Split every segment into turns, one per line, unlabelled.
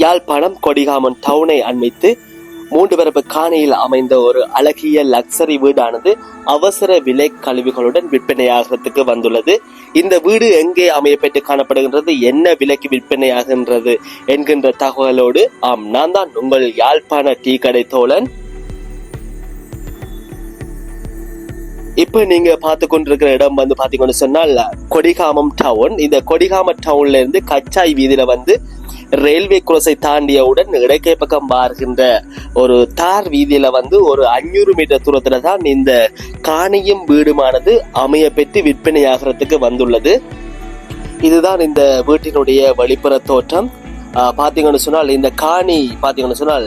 யாழ்ப்பாணம் கொடிகாமன் டவுனை அண்மித்து மூன்று பரப்பு காணியில் அமைந்த ஒரு அழகிய லக்ஸரி வீடானது அவசர விலை கழிவுகளுடன் விற்பனையாகிறதுக்கு வந்துள்ளது. இந்த வீடு எங்கே அமையப்பட்டு காணப்படுகின்றது? என்ன விலைக்கு விற்பனையாகின்றது என்கின்ற தகவலோடு ஆம் நான் தான் உங்கள் யாழ்ப்பாண டீ கடை தோழன். இப்ப நீங்க பார்த்து கொண்டிருக்கிற இடம் வந்து பாத்தீங்கன்னு சொன்னால் கொடிகாமம் டவுன் இந்த கொடிகாம டவுன்ல இருந்து கச்சாய் வீதியில வந்து ரயில்வே குரோஸை தாண்டியவுடன் இடக்கை பக்கம் பார்க்கின்ற ஒரு தார் வீதியில வந்து ஒரு அஞ்சூறு மீட்டர் தூரத்துல தான் இந்த காணியும் வீடுமானது அமைய பெற்று விற்பனையாகிறதுக்கு வந்துள்ளது. இதுதான் இந்த வீட்டினுடைய வெளிப்புற தோற்றம். பார்த்தீங்கன்னு சொன்னால் இந்த காணி பார்த்தீங்கன்னு சொன்னால்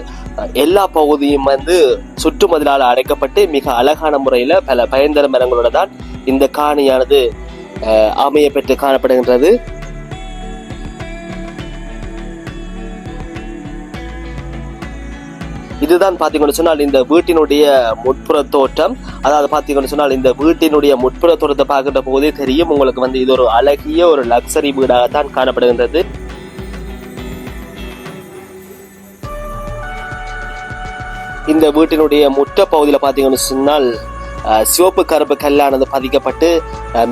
எல்லா பகுதியும் வந்து சுற்றுமதிலால் அடைக்கப்பட்டு மிக அழகான முறையில் பல பயன்தர மரங்களோட தான் இந்த காணியானது அமைய பெற்று காணப்படுகின்றது. இதுதான் பாத்தீங்கன்னு சொன்னால் இந்த வீட்டினுடைய முட்புற தோற்றம். அதாவது பாத்தீங்கன்னு சொன்னால் இந்த வீட்டினுடைய முட்புற தோற்றத்தை பார்க்கின்ற போதே தெரியும். உங்களுக்கு வந்து இது ஒரு அழகிய ஒரு லக்ஸரி வீடாகத்தான் காணப்படுகின்றது. இந்த வீட்டினுடைய முற்ற பகுதியில் பார்த்தீங்கன்னு சொன்னால் சிவப்பு கருப்பு கல்லானது பதிக்கப்பட்டு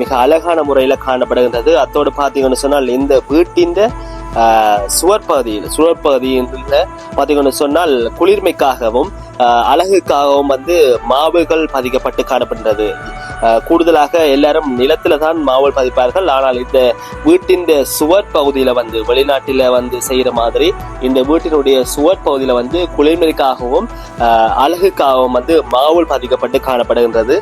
மிக அழகான முறையில் காணப்படுகின்றது. அத்தோடு பார்த்தீங்கன்னு சொன்னால் இந்த வீட்டின் சுவர் பகுதியில் சுவர் பகுதியில் பார்த்தீங்கன்னு சொன்னால் குளிர்மைக்காகவும் அழகுக்காகவும் வந்து மாவுகள் பதிக்கப்பட்டு காணப்படுகிறது. கூடுதலாக எல்லாரும் நிலத்துல தான் மாவுள் பதிப்பார்கள். ஆனால் இந்த வீட்டின் சுவர் பகுதியில வந்து வெளிநாட்டில வந்து செய்யற மாதிரி இந்த வீட்டினுடைய சுவர் பகுதியில வந்து குளிர்மைக்காகவும் அழகுக்காகவும் வந்து மாவுள் பதிக்கப்பட்டு காணப்படுகின்றது.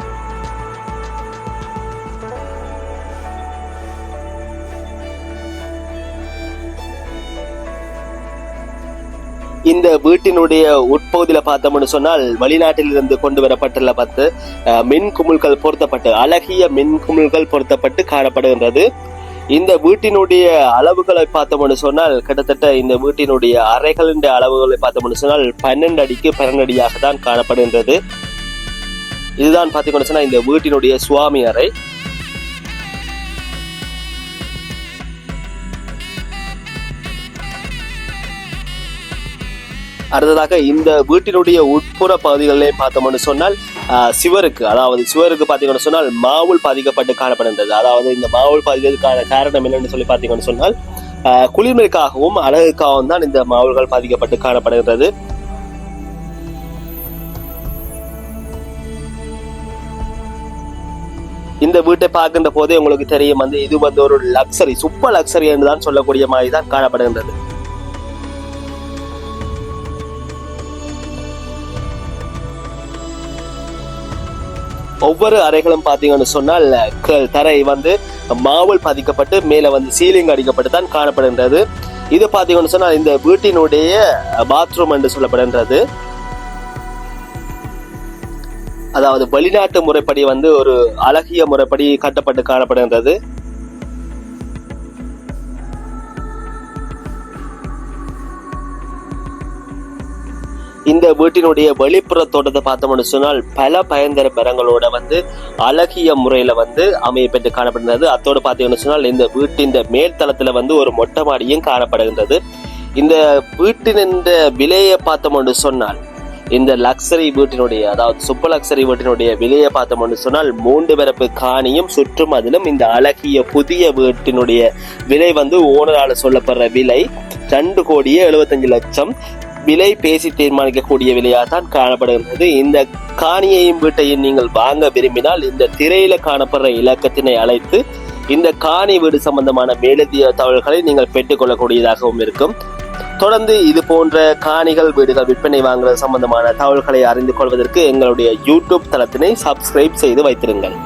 இந்த வீட்டினுடைய உட்பகுதியில பார்த்தோம்னு சொன்னால் வெளிநாட்டில் இருந்து கொண்டு வரப்பட்டுள்ள பத்து மின் குமிழ்கள் பொருத்தப்பட்டு அழகிய மின் குமிழ்கள் பொருத்தப்பட்டு காணப்படுகின்றது. இந்த வீட்டினுடைய அளவுகளை பார்த்தோம்னு சொன்னால் கிட்டத்தட்ட இந்த வீட்டினுடைய அறைகளின் அளவுகளை பார்த்தோம்னு சொன்னால் பன்னெண்டு அடிக்கு பன்னெண்டு அடியாக தான் காணப்படுகின்றது. இதுதான் பார்த்தீங்கன்னு சொன்னால் இந்த வீட்டினுடைய சுவாமி அறை. அடுத்ததாக இந்த வீட்டினுடைய உட்புற பகுதிகளிலே பார்த்தோம்னு சொன்னால் ஆஹ், சிவருக்கு அதாவது சிவருக்கு பார்த்தீங்கன்னு சொன்னால் மாவுல் பாதிக்கப்பட்டு காணப்படுகின்றது. அதாவது இந்த மாவுல் பாதிக்கிறதுக்கான காரணம் என்னன்னு சொல்லி பார்த்தீங்கன்னு சொன்னால் ஆஹ், குளிர்மைக்காகவும் அழகுக்காகவும் தான் இந்த மாவுல்கள் பாதிக்கப்பட்டு காணப்படுகின்றது. இந்த வீட்டை பார்க்கின்ற போதே உங்களுக்கு தெரியும் வந்து இது வந்து ஒரு லக்ஸரி சூப்பர் லக்ஸரி என்று தான் சொல்லக்கூடிய மாதிரி தான் காணப்படுகின்றது. ஒவ்வொரு அறைகளும் பாத்தீங்கன்னு சொன்னால் க- தரை வந்து மாவல் பதிக்கப்பட்டு மேல வந்து சீலிங் அடிக்கப்பட்டு தான் காணப்படுகின்றது. இது பாத்தீங்கன்னு சொன்னால் இந்த வீட்டினுடைய பாத்ரூம் என்று சொல்லப்படுகின்றது. அதாவது வெளிநாட்டு முறைப்படி வந்து ஒரு அழகிய முறைப்படி கட்டப்பட்டு காணப்படுகின்றது. இந்த வீட்டினுடைய வெளிப்புற தோட்டத்தை பார்த்தோம்னு சொன்னால் பல பயந்தர மரங்களோட வந்து அழகிய முறையில வந்து அமையப்பெற்று காணப்படுகிறது. அத்தோடு பார்த்தீங்கன்னு சொன்னால் இந்த வீட்டின் மேல் தளத்தில் வந்து ஒரு மொட்டை மாடியும் காணப்படுகின்றது. இந்த வீட்டின் விலையை பார்த்தோம்னு சொன்னால் இந்த லக்ஸரி வீட்டினுடைய அதாவது சூப்பர் லக்ஸரி வீட்டினுடைய விலையை பார்த்தோம்னு சொன்னால் மூன்று பிறப்பு காணியும் சுற்றும் அதிலும் இந்த அழகிய புதிய வீட்டினுடைய விலை வந்து ஓனரால் சொல்லப்படுற விலை ரெண்டு கோடியே எழுபத்தஞ்சு லட்சம். விலை பேசி தீர்மானிக்கக்கூடிய விலையாக தான் காணப்படுகின்றது. இந்த காணியையும் வீட்டையும் நீங்கள் வாங்க விரும்பினால் இந்த திரையில காணப்படுற இலக்கத்தினை அழைத்து இந்த காணி வீடு சம்பந்தமான மேலதிய தகவல்களை நீங்கள் பெற்றுக்கொள்ளக்கூடியதாகவும் இருக்கும். தொடர்ந்து இது போன்ற காணிகள் வீடுகள் விற்பனை வாங்குறது சம்பந்தமான தகவல்களை அறிந்து கொள்வதற்கு எங்களுடைய யூடியூப் தளத்தினை சப்ஸ்கிரைப் செய்து வைத்திருங்கள்.